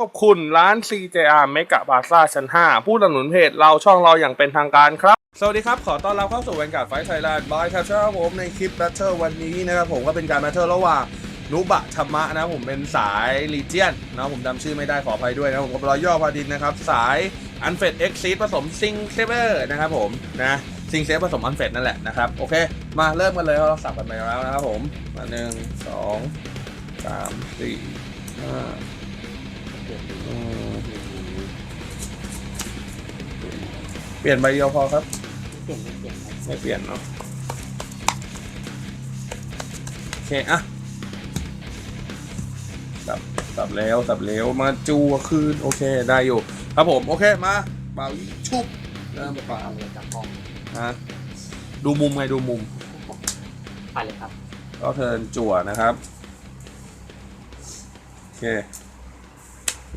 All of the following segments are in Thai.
ขอบคุณร้าน CJR เมกะบาซ่าชั้น 5 ผู้สนับสนุนเพจเราช่องเราอย่างเป็นทางการครับ สวัสดีครับ ขอต้อนรับเข้าสู่วันการไฟไทยแลนด์บายคาเชอร์ผมในคลิปแบทเทิลวันนี้นะครับผมก็เป็นการแบทเทิลระหว่างนุบะธรรมะนะผมเป็นสายลีเจียนนะผมจำชื่อไม่ได้ขออภัยด้วยนะผมกับรอยย่อพาดินนะครับ สายอันเฟดเอ็กซีผสมซิงเซเบอร์นะครับผมนะซิงเซฟผสมอันเฟดนั่นแหละนะครับ โอเค มาเริ่มกันเลยเราสับกันไปแล้วนะครับผมมาหนึ่งสองสามสี่ห้า เปลี่ยนใบเดียวพอครับ เปลี่ยนไม่เปลี่ยนครับไม่เปลี่ยนเนาะโอเคอะสับสับแล้วสับแล้วมาจูคืนโอเคได้อยู่ ครับผมโอเคมาเป่ายิงชุบเริ่มจะเป่าเอาเลยจากกล้องนะดูมุมไงดูมุม ไปเลยครับก็เทิร์นจั่วนะครับ โอเค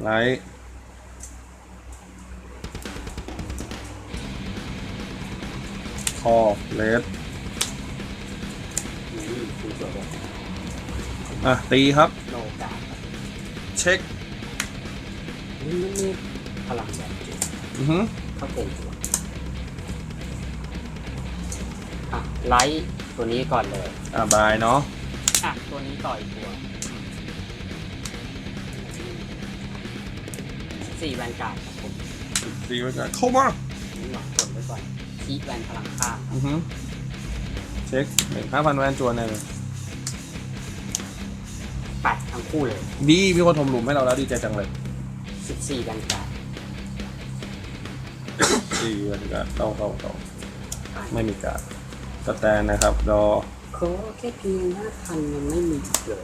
ไลท์ คอเลสอืมคุณสวยเลยอะ ตีครับโลกาครับ เช็คนี่นี่พลังแบบจุดอือฮึเข้าเต็มตัวอะไลท์ตัวนี้ก่อนเลย อะ บายเนาะอะ ตัวนี้ต่ออีกตัวสี่แวนการ์ดครับผมตีไว้ก่อนเข้ามานี่หลอกกดไว้ก่อน คีแวนพลังข้างอือฮึเช็คหนึ่งห้าพันแวนจวนหนึ่งแปดทั้งคู่เลยดีมีคนถมหลุมให้เราแล้วดีใจจังเลยสิบสี่แวนการ์ดดีวันก็เข้าเข้าเข้าไม่มีการดสแตนนะครับรอเขาแค่เพียงห้าพันยังไม่มีเลย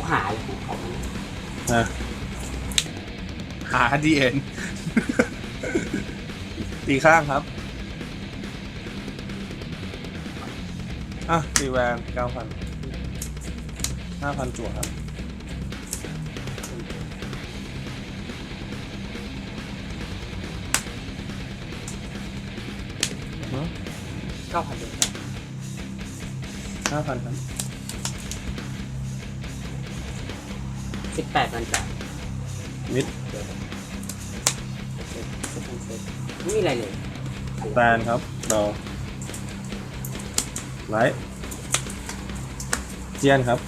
เขาหาเลยของเขาเนี่ยนะหาดีเอ็น ตีข้างครับ อะ ตีแวนเก้าพันห้าพันจั่วครับ เก้าพันเดียวกันห้าพันครับ สิบแปดพันจ่ายมิดเดี๋ยวเซ็ตเซ็ตเซ็ตไม่มีอะไรเลยแตนครับรอไลท์เจียนครับ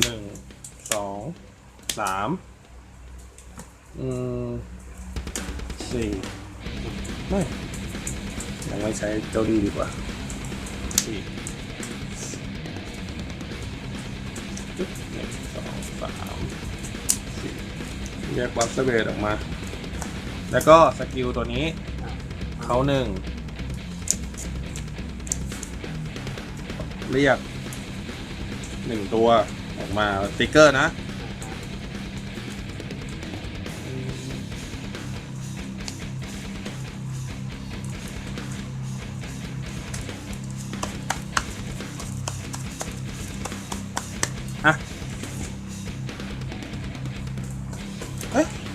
หนึ่งสองสามอืมสี่ไม่ยังไม่ใช้เจ้าดีดีกว่าสี่ สามแยกบัฟเสเบตออกมา แล้วก็สกิลตัวนี้เขาหนึ่งเรียกหนึ่งตัวออกมาสติ๊กเกอร์นะ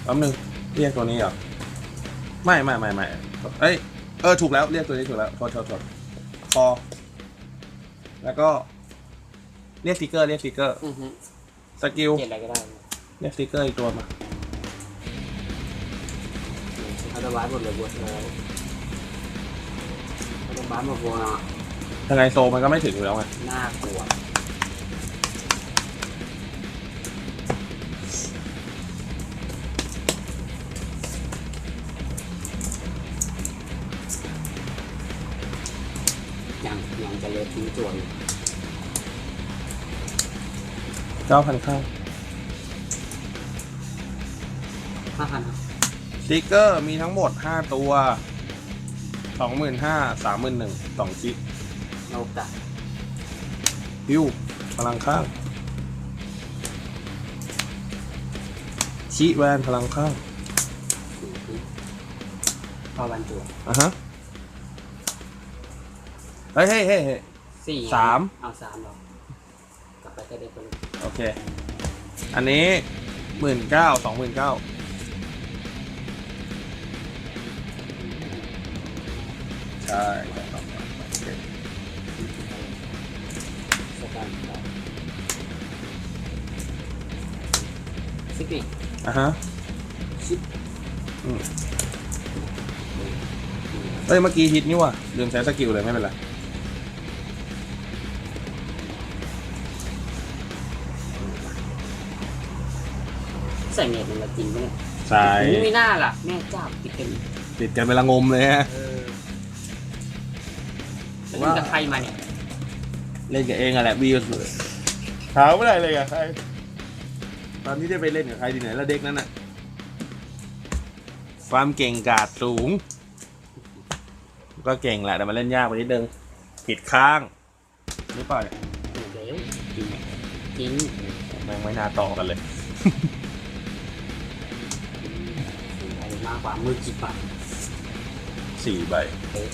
ป๊บนึงเรียกตัวนี้เหรอไม่ไม่ไม่ไม่เอ้ยเออถูกแล้วเรียกตัวนี้ถูกแล้วโทษโทษโทษคอแล้วก็เรียกสติ๊กเกอร์เรียกสติ๊กเกอร์อือฮึสกิลเปลี่ยนอะไรก็ได้เรียกสติ๊กเกอร์อีกตัวมาเขาจะวาดหมดเลยบวชเลยเขาจะวาดหมดบวชยังไงโซมันก็ไม่ถึงอยู่แล้วไงน่ากลัว จะเลือทิ้งจวนเก้าพันข้างห้าพันสติ๊กเกอร์มีทั้งหมดห้าตัวสองหมื่นห้าสามหมื่นหนึ่งสองชิปโลกะฮิวพลังข้าง ชิแวนพลังข้าง พอวันตัวอะฮะเฮ้ยเฮ้ยเฮ้ยเฮ้ย สี่สาม เอาสามหรอกกลับไปก็ได้ตัวนี้โอเค อันนี้หมื่นเก้าสองหมื่นเก้าใช่ใช่ครับโอเคสแตนดาร์ดสิบเอ็ดอะฮะสิบอืมเอ้ย เมื่อกี้ฮิตนี่ว่ะลืมใช้สกิลเลยไม่เป็นไร ส่เน็ตมันละจริงปะเนี่ยใช่ไม่น่าล่ะ แม่เจ้าติดกันติดกันเป็นละงมเลยฮะ เออแล้วเล่นกับใครมาเนี่ยเล่นกับเองอะแหละวีก็สุดถามไม่ได้เลยกับใคร ตอนนี้ได้ไปเล่นกับใครที่ไหนแล้วเด็กนั้นอะความเก่งกาดสูง ก็เก่งแหละแต่มันเล่นยากไปนิดนึงผิดข้างหรือเปล่าเนี่ยถูกแล้วจริงจริงแม่งไม่น่าต่อกันเลย มากกว่ามือจิบอะสี่ใบเอ๊ะ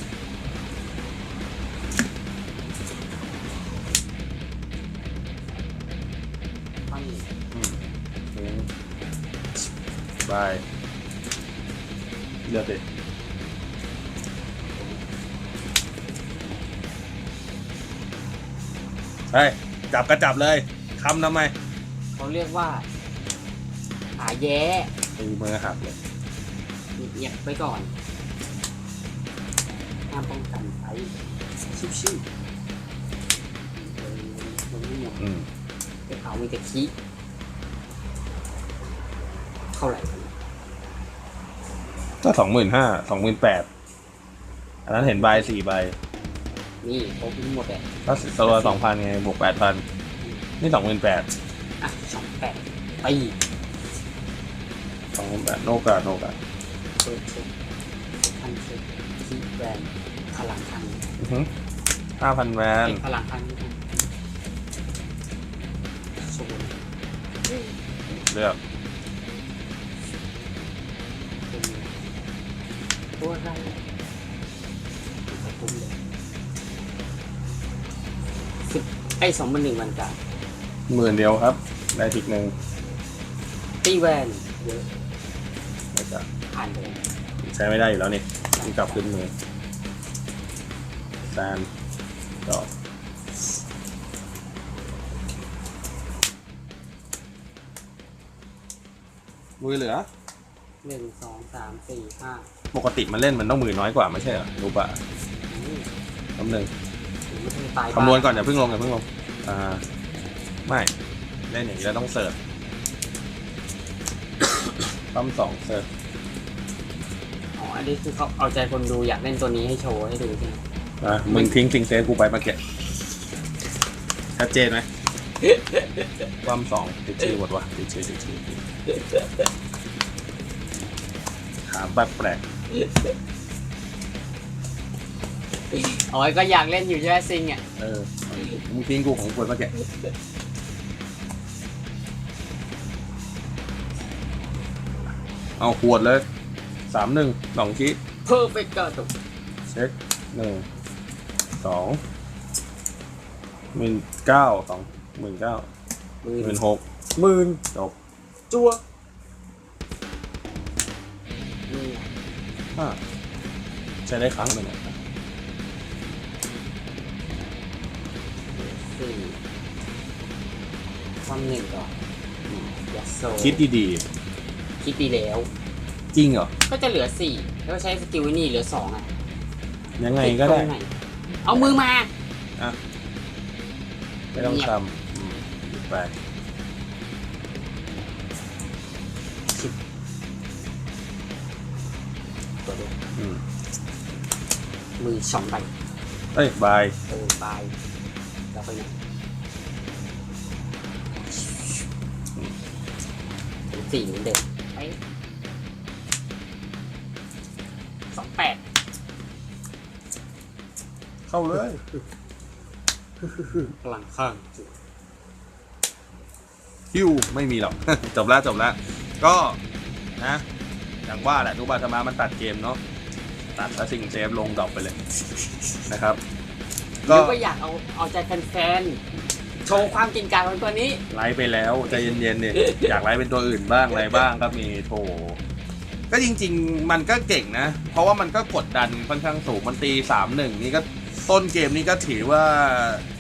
ตั้งอืมหนึ่งใบเลือกดิเฮ้ยจับก็จับเลยคำทำไม เขาเรียกว่าหาแย้ตีมือหักเลย เงียบๆไว้ก่อนห้ามป้องกันใช้ชิวๆเออมันไม่หมดอืมไปเผามีแต่ขี้เท่าไหร่กันก็สองหมื่นห้าสองหมื่นแปดอันนั้นเห็นใบสี่ใบนี่ครบทั้งหมดเลยก็ตัวสองพันไงบวกแปดพันนี่สองหมื่นแปดอะสองแปดไปสองหมื่นแปดโนกาโนกา เปิดเช็คพันเช็คขี้แบรนด์พลังคันห้าพันแวนเป็นพลังคันนี่โซนเลือกเป็นตัวอะไรคุ้มเลยสิบไอ้สองพันหนึ่งมันกับหมื่นเดียวครับ ได้ทิกหนึ่งตีแวนเยอะแล้วก็ ผ่านเลยใช้ไม่ได้อยู่แล้วนี่ต้องกลับขึ้นมือแซนดอกมือเหลือ หนึ่งสองสามสี่ห้าปกติมันเล่นมันต้องมือน้อยกว่าไม่ใช่เหรอรู้ป่ะอืมคำหนึ่งถึงไม่ต้องตายคำนวณก่อนอย่าเพิ่งลงอย่าเพิ่งลงอ่าไม่เล่นอย่างนี้แล้วต้องเสิร์ฟปั๊มสองเสิร์ฟ อันนี้คือเขาเอาใจคนดูอยากเล่นตัวนี้ให้โชว์ให้ดูใช่ไหมอะมึงทิ้งสิงเซฟกูไปเมื่อกี้ชัดเจนไหมปั๊มสองติดชื่อหมดวะติดชื่อติดชื่อถามแปลกแปลกอ๋อก็อยากเล่นอยู่ใช่ไหมซิงอะเออมึงทิ้งกูของกูไปเมื่อกี้เอาขวดเลย สามหนึ่งสองชี้เพอร์เฟกต์ก็ตกเช็คหนึ่งสองหมื่นเก้าสองหมื่นเก้าหมื่หมื่นนหกหมื่นจบจัวนี่อ่าใช้ได้ครั้งหนึ่งอะสี่ความหนึ่งก่อนยัสโซคิดดีคิดดีแล้วๆ จริงเหรอ ก็จะเหลือสี่แล้วใช้สกิลไว้นี่เหลือสองอะยังไงก็ได้ตรงหนเอามือมาอะไม่ต้องทำอืมไปตัวเดียวอืมมือสองใบเอ้ยบายเออบายแล้วไปไหนเป็นสี่เหมือนเดิมไป เข้าเลยพลังข้างฮิวไม่มีหรอก จบแล้วจบแล้ว ก็นะอย่างว่าแหละทุกบาธรรมามันตัดเกมเนาะตัดแล้วสิ่งเซฟลงดรอปไปเลยนะครับหรือว่าอยากเอาเอาใจแฟนๆโชว์ความเกินกาจของตัวนี้ ไลฟ์ไปแล้วใจเย็นๆเนี่ยอยากไลฟ์เป็นตัวอื่นบ้างอะไรบ้างก็มีโถก็จริง ๆ มันก็เก่งนะ เพราะว่ามันก็กดดันค่อนข้างสูงมันตีสามหนึ่งนี่ก็ ต้นเกมนี้ก็ถือว่า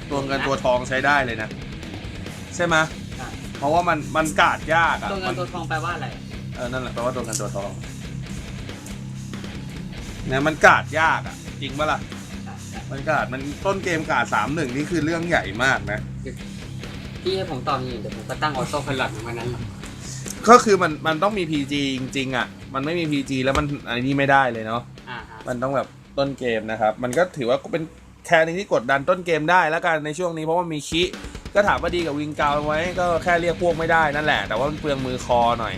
ตัวเงินตัวทองใช้ได้เลยนะ ใช่ไหมใช่เพราะว่ามันมันกาดยากอะตัวเงิมันตัวทองแปลว่าอะไรเออนั่นแหละแปลว่าตัวเงินตัวทองเนี่ยมันกาดยากอะจริงปะล่ะใช่ใช่มันกาดมันต้นเกมกาดสามหนึ่งนี่คือเรื่องใหญ่มากนะพี่ให้ผมตอบอย่างนี้เดี๋ยวผมก็ตั้งออโต้พลังมันนั้นหรอกก็คือมันมันต้องมี PG จริงๆอะมันไม่มี PG แล้วมันอันนี้ไม่ได้เลยเนาะอ่าฮะมันต้องแบบ ต้นเกมนะครับ มันก็ถือว่าเป็นแค่นี้ที่กดดันต้นเกมได้แล้วกันในช่วงนี้เพราะว่ามีคิก็ถามว่าดีกับวิงเกาไหมก็แค่เรียกพวกไม่ได้นั่นแหละ แต่ว่ามันเปลืองมือคอหน่อย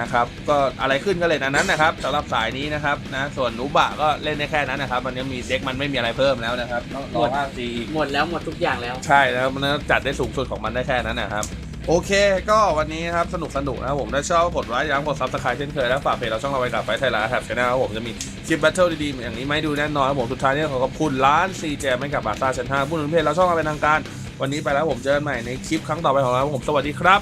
นะครับ ก็อะไรขึ้นก็เลยนนั้นนะครับสำหรับสายนี้นะครับนะส่วนนูบะก็เล่นได้แค่นั้นนะครับ มันยังมีเด็กมันไม่มีอะไรเพิ่มแล้วนะครับต้องรอภาคจีหมดแล้วหมดทุกอย่างแล้ว ใช่แล้วมันจัดได้สูงสุดของมันได้แค่นั้นนะครับ โอเค ก็วันนี้ครับสนุกสนุกนะครับผมถ้าชอบกดไลค์ย้ำกดซับสไครต์เช่นเคยแล้วฝากเพจเราช่องเราไว้กับไฟไทยรัฐแถบชแนลครับผมจะมีคลิปแบทเทิลดีๆอย่างนี้ไม่ดูแน่นอนครับผมสุดท้ายนี้ขอขอบคุณร้านซีเจไม่กับบาซ่าชั้นห้าผู้หนุนเพจเราช่องเราเป็นทางการ วันนี้ไปแล้วผมเจอกันใหม่ในคลิปครั้งต่อไปของเราครับผมสวัสดีครับ